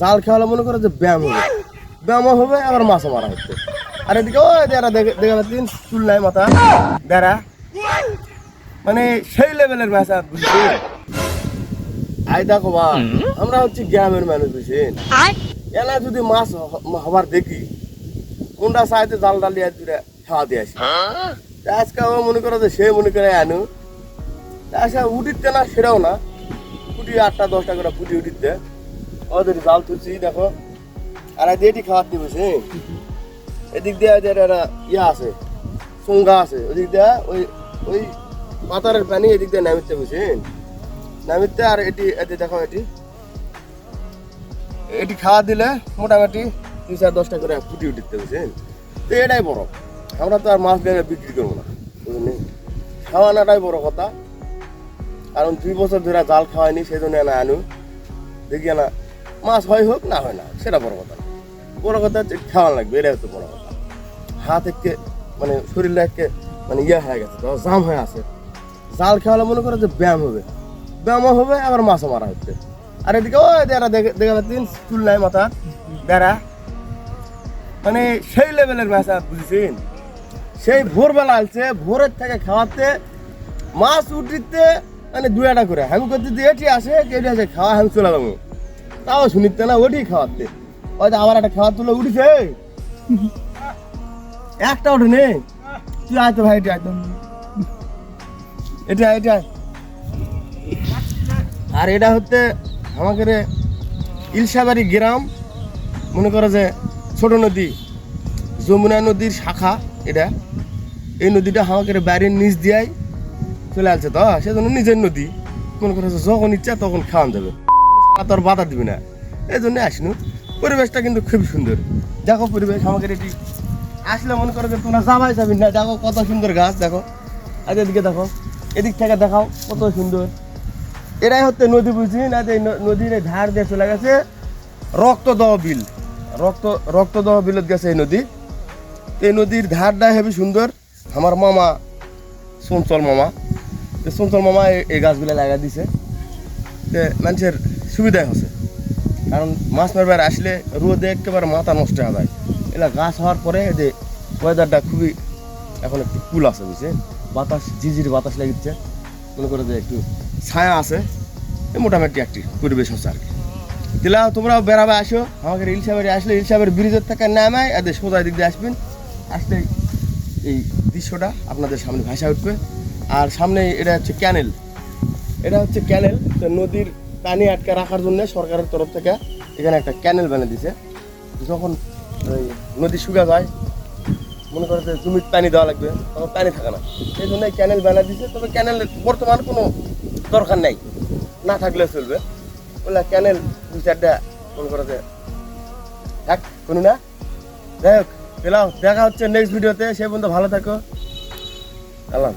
জাল খেয়ালে মনে করে যে ব্যায়াম হবে। ব্যায়াম হবে আবার মাছও মারা হচ্ছে। আর এদিকে ওই দেরা দেখে পাচ্ছেন চুল নাই মাথা। দেরা মানে সেই লেভেলের ম্যাচ আর আই দেখো বা আমরা হচ্ছে গ্রামের মানুষ বুঝছেন এলা যদি মাছ হবার দেখি কোনটা সাইতে জাল ডালিয়া দুটা খাওয়া দিয়ে আসি। আজকে ও মনে করো যে সে মনে করে আনু। তা আচ্ছা উঠিতে না সেটাও না। ফুটি আটটা দশটা করে ফুটি উঠিতে ওদের জাল তুলছি, দেখো। আর আজ এটি খাওয়ার দিবে সে এদিক দিয়ে এদের একটা ইয়া আছে, চুঙ্গা আছে। ওদিক দিয়ে ওই ওই পাতারের পানি এদিক দিয়ে নামিতে বুঝছেন নামিতে আর এটি এটি দেখো এটি। এটি খাওয়া দিলে মোটামুটি দুই চার দশটা করে ফুটি উঠিতে বুঝছেন তো এটাই বড়। আমরা তো আর মাছ ভেঙে বিক্রি করব না বুঝলেন খাওয়ানোটাই বড় কথা। কারণ দুই বছর ধরে জাল খাওয়াইনি, সেই জন্য না আনু। দেখি না মাছ হয় হোক, না হয় না, সেটা বড় কথা। বড় কথা হচ্ছে খাওয়ানো লাগবে এটাই হচ্ছে বড় কথা। হাত একে মানে শরীরটা একে মানে ইয়ে হয়ে গেছে জাম হয়ে আছে। জাল খাওয়ালে মনে করে যে ব্যায়াম হবে। ব্যায়ামও হবে, আবার মাছও মারা হচ্ছে। আর এদিকে ওই দেরা দেখে দেখে পাচ্ছেন চুল নাই মাথা বেড়া মানে সেই লেভেলের আর বুঝছেন? সেই ভোরবেলা আসছে, ভোরের থেকে খাওয়াতে, মাছ উঠিতে মানে দু একটা করে। আমি করতে দিয়ে এটি আসে এটি আসে, খাওয়া, আমি চলে যাব। তাও শুনিতে না ওটি খাওয়াতে। হয়তো আবার একটা খাওয়ার তুলে উঠিছে। একটা ওঠে নে তুই আয় তো ভাই এটি তো। এটা এটা আর এটা হচ্ছে আমাদের ইলশাবাড়ি গ্রাম, মনে করো যে ছোট নদী, যমুনা নদীর শাখা এটা। এই নদীটা আমাদের বাড়ির নিচ দিয়াই চলে আসছে তো, সেজন্য নিজের নদী। মনে করো যখন ইচ্ছা তখন খাওয়ান যাবে। তোর বাধা দিবি না। এই জন্য আসনু। পরিবেশটা কিন্তু খুব সুন্দর। দেখো পরিবেশ আমাদের এটি আসলে মনে করো যে তোমরা যাবাই যাবি না। দেখো কত সুন্দর গাছ, দেখো। আর এদিকে দেখো, এদিক থেকে দেখাও কত সুন্দর। এরাই হচ্ছে নদী বুঝি, না যে নদীর ধার দিয়ে চলে গেছে। রক্তদহ বিল। রক্ত রক্তদহ বিলত গেছে এই নদী। এই নদীর ধারটা হেবি সুন্দর। আমার মামা, চঞ্চল মামা। তো চঞ্চল মামা এই গাছগুলো লাগা দিছে। মানুষের সুবিধাই হচ্ছে। কারণ মাছ মারবার আসলে রোদে একেবারে মাথা নষ্ট হয়ে যায়। এলা গাছ হওয়ার পরে যে ওয়েদারটা খুবই এখন একটু কুল আছে বুঝছে? বাতাস ঝিঝির বাতাস লাগিচ্ছে। মনে করে যে একটু ছায়া আছে। মোটামুটি একটি পরিবেশ হচ্ছে আর কি। দিলা তোমরা বেড়াবে আসো। আমাকে ইলসাবাড়ি আসলে ইলসাবাড়ি ব্রিজের থেকে নামায় এদের সোজা দিক দিয়ে আসবেন। আসলে এই দৃশ্যটা আপনাদের সামনে ভাষা উঠবে। আর সামনে এটা হচ্ছে ক্যানেল এটা হচ্ছে ক্যানেল তো নদীর পানি আটকে রাখার জন্য সরকারের তরফ থেকে এখানে একটা ক্যানেল বানিয়ে দিছে। যখন ওই নদী শুকা যায়, মনে করে যে জমির পানি দেওয়া লাগবে, তখন পানি থাকে না। সেই জন্য ক্যানেল বানিয়ে দিছে, তবে ক্যানেলের বর্তমান কোনো দরকার নেই। না থাকলে চলবে। বলে ক্যানেল দু চারটা, মনে করে যে এক শুনি না। যাই হোক দেখা হচ্ছে নেক্সট ভিডিওতে সে পর্যন্ত ভালো থাকো। আল্লাহ।